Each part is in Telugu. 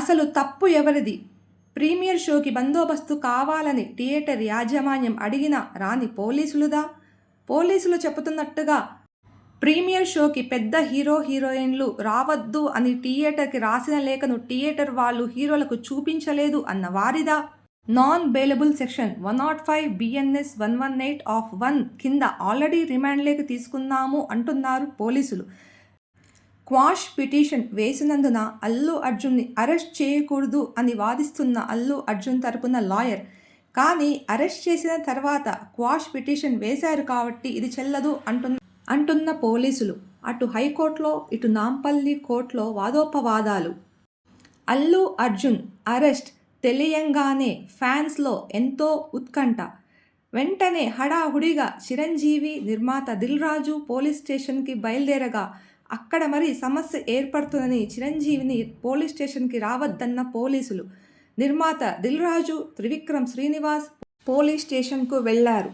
అసలు తప్పు ఎవరిది? ప్రీమియర్ షోకి బందోబస్తు కావాలని థియేటర్ యాజమాన్యం అడిగిన రాని పోలీసులుదా? పోలీసులు చెబుతున్నట్టుగా ప్రీమియర్ షోకి పెద్ద హీరో హీరోయిన్లు రావద్దు అని థియేటర్కి రాసిన లేఖను థియేటర్ వాళ్ళు హీరోలకు చూపించలేదు అన్న వారిదా? Non bailable section one naught five BNS one one eight of one కింద ఆల్రెడీ రిమాండ్లోకి తీసుకున్నాము అంటున్నారు పోలీసులు. క్వాష్ పిటిషన్ వేసినందున అల్లు అర్జున్ని అరెస్ట్ చేయకూడదు అని వాదిస్తున్న అల్లు అర్జున్ తరపున లాయర్. కానీ అరెస్ట్ చేసిన తర్వాత క్వాష్ పిటిషన్ వేశారు కాబట్టి ఇది చెల్లదు అంటున్న అంటున్న పోలీసులు. అటు హైకోర్టులో ఇటు నాంపల్లి కోర్టులో వాదోపవాదాలు. అల్లు అర్జున్ అరెస్ట్ తెలియంగానే ఫ్యాన్స్లో ఎంతో ఉత్కంఠ. వెంటనే హడాహుడిగా చిరంజీవి నిర్మాత దిల్ రాజు పోలీస్ స్టేషన్కి బయలుదేరగా అక్కడ మరి సమస్య ఏర్పడుతుందని చిరంజీవిని పోలీస్ స్టేషన్కి రావద్దన్న పోలీసులు. నిర్మాత దిల్ రాజు త్రివిక్రమ్ శ్రీనివాస్ పోలీస్ స్టేషన్కు వెళ్ళారు.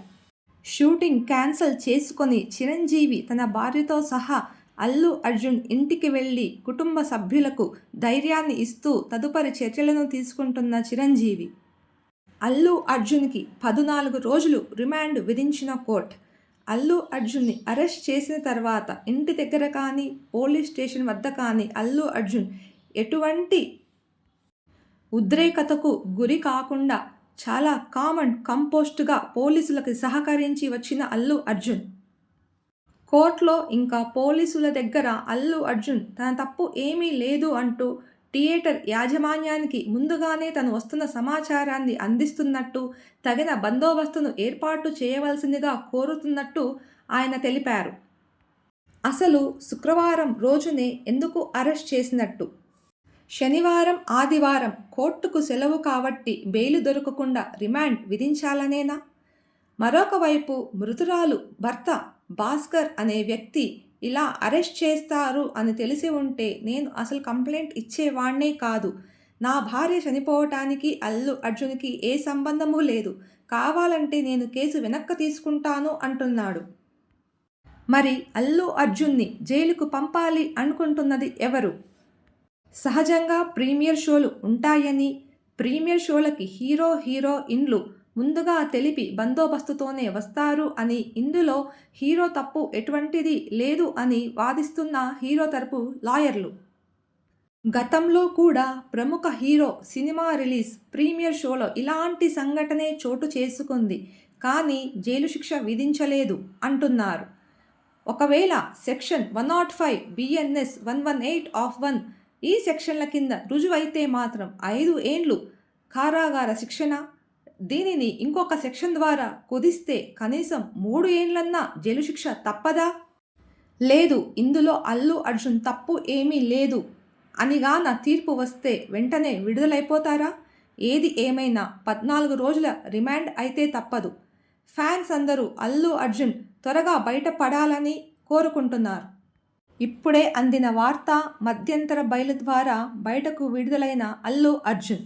షూటింగ్ క్యాన్సిల్ చేసుకొని చిరంజీవి తన భార్యతో సహా అల్లు అర్జున్ ఇంటికి వెళ్ళి కుటుంబ సభ్యులకు ధైర్యాన్ని ఇస్తూ తదుపరి చర్యలను తీసుకుంటున్న చిరంజీవి. అల్లు అర్జున్కి పదునాలుగు రోజులు రిమాండ్ విధించిన కోర్టు. అల్లు అర్జున్ని అరెస్ట్ చేసిన తర్వాత ఇంటి దగ్గర కానీ పోలీస్ స్టేషన్ వద్ద కానీ అల్లు అర్జున్ ఎటువంటి ఉద్రేకతకు గురి కాకుండా చాలా కామన్ కంపోస్ట్గా పోలీసులకు సహకరించి వచ్చిన అల్లు అర్జున్. కోర్టులో ఇంకా పోలీసుల దగ్గర అల్లు అర్జున్ తన తప్పు ఏమీ లేదు అంటూ థియేటర్ యాజమాన్యానికి ముందుగానే తను వస్తున్న సమాచారాన్ని అందిస్తున్నట్టు తగిన బందోబస్తును ఏర్పాటు చేయవలసిందిగా కోరుతున్నట్టు ఆయన తెలిపారు. అసలు శుక్రవారం రోజునే ఎందుకు అరెస్ట్ చేసినట్టు? శనివారం ఆదివారం కోర్టుకు సెలవు కాబట్టి బెయిలు దొరకకుండా రిమాండ్ విధించాలనేనా? మరొకవైపు మృతురాలు భర్త భాస్కర్ అనే వ్యక్తి ఇలా అరెస్ట్ చేస్తారు అని తెలిసి ఉంటే నేను అసలు కంప్లైంట్ ఇచ్చేవాణ్ణే కాదు. నా భార్య చనిపోవటానికి అల్లు అర్జున్కి ఏ సంబంధము లేదు. కావాలంటే నేను కేసు వెనక్కి తీసుకుంటాను అంటున్నాడు. మరి అల్లు అర్జున్ని జైలుకు పంపాలి అనుకుంటున్నది ఎవరు? సహజంగా ప్రీమియర్ షోలు ఉంటాయని ప్రీమియర్ షోలకి హీరో హీరో ఇన్లు ముందుగా తెలిపి బందోబస్తుతోనే వస్తారు అని ఇందులో హీరో తప్పు ఎటువంటిది లేదు అని వాదిస్తున్న హీరో తరపు లాయర్లు. గతంలో కూడా ప్రముఖ హీరో సినిమా రిలీజ్ ప్రీమియర్ షోలో ఇలాంటి సంఘటనే చోటు చేసుకుంది కానీ జైలు శిక్ష విధించలేదు అంటున్నారు. ఒకవేళ section one naught five BNS one one eight of one ఈ సెక్షన్ల కింద రుజువైతే మాత్రం ఐదు ఏండ్లు కారాగార శిక్షణ దీనిని ఇంకొక సెక్షన్ ద్వారా కుదిస్తే కనీసం మూడు ఏండ్లన్నా జైలు శిక్ష తప్పదా? లేదు ఇందులో అల్లు అర్జున్ తప్పు ఏమీ లేదు అనిగా నా తీర్పు వస్తే వెంటనే విడుదలైపోతారా? ఏది ఏమైనా పద్నాలుగు రోజుల రిమాండ్ అయితే తప్పదు. ఫ్యాన్స్ అందరూ అల్లు అర్జున్ త్వరగా బయటపడాలని కోరుకుంటున్నారు. ఇప్పుడే అందిన వార్త మధ్యంతర బయలు ద్వారా బయటకు విడుదలైన అల్లు అర్జున్.